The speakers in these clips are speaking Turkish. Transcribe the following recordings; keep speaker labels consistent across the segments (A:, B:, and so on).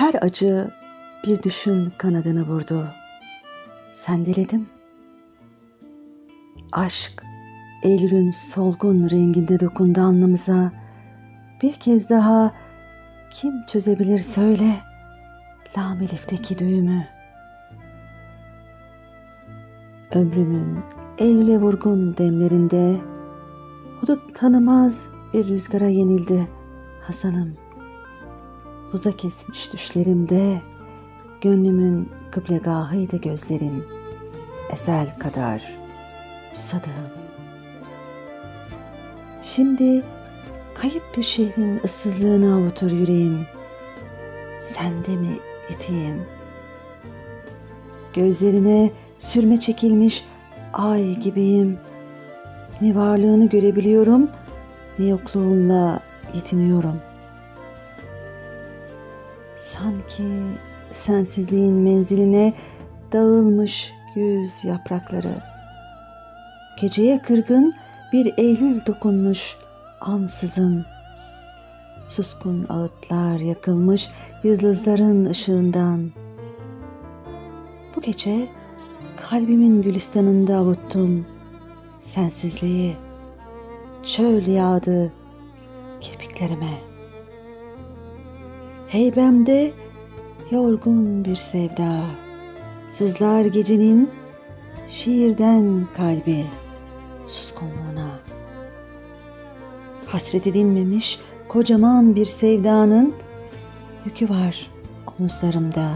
A: Her acı bir düşün kanadını vurdu. Sendeledim. Aşk Eylül'ün solgun renginde dokundu alnımıza. Bir kez daha kim çözebilir söyle lam elifteki düğümü. Ömrümün Eylül'e vurgun demlerinde hudut tanımaz bir rüzgara yenildi Hasan'ım. Buza kesmiş düşlerimde gönlümün kıblegahıydı gözlerin. Ezel kadar susadığım. Şimdi kayıp bir şehrin ıssızlığına avutur yüreğim. Sende mi yeteyim? Gözlerine sürme çekilmiş ay gibiyim. Ne varlığını görebiliyorum, ne yokluğunla yetiniyorum. Sanki sensizliğin menziline dağılmış yüz yaprakları. Geceye kırgın bir Eylül dokunmuş ansızın. Suskun ağıtlar yakılmış yıldızların ışığından. Bu gece kalbimin gülistanında avuttum sensizliği. Çöl yağdı kirpiklerime. Heybemde yorgun bir sevda. Sızlar gecenin şiirden kalbi suskunluğuna. Hasret edilmemiş kocaman bir sevdanın yükü var omuzlarımda.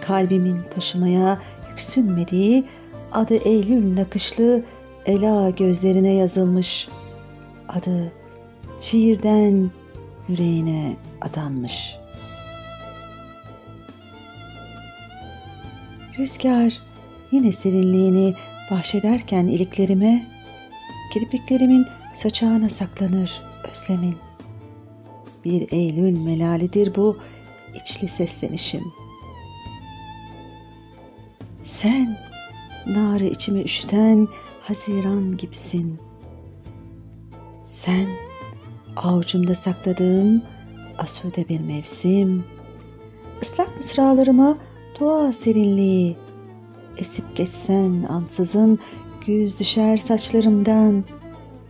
A: Kalbimin taşımaya yüksünmediği adı Eylül nakışlı ela gözlerine yazılmış. Adı şiirden yüreğine adanmış. Rüzgar yine serinliğini bahşederken iliklerime, kirpiklerimin saçağına saklanır özlemin. Bir Eylül melalidir bu içli seslenişim. Sen narı içimi üşüten Haziran gibisin. Sen avucumda sakladığım asude bir mevsim. Islak mısralarıma dua serinliği. Esip geçsen ansızın güz düşer saçlarımdan.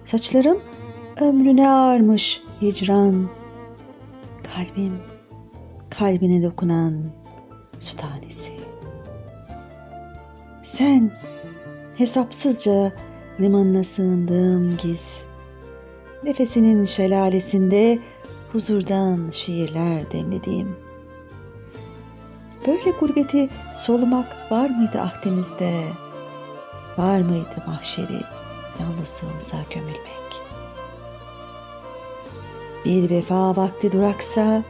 A: Saçlarım ömrüne ağarmış hicran. Kalbim kalbine dokunan su tanesi. Sen hesapsızca limanına sığındığım giz. Nefesinin şelalesinde huzurdan şiirler demlediğim. Böyle gurbeti solumak var mıydı ahdimizde? Var mıydı mahşeri yalnızlığımıza gömülmek? Bir vefa vakti duraksa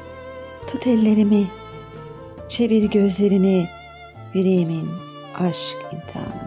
A: tut ellerimi, çevir gözlerini yüreğimin aşk imtihanı.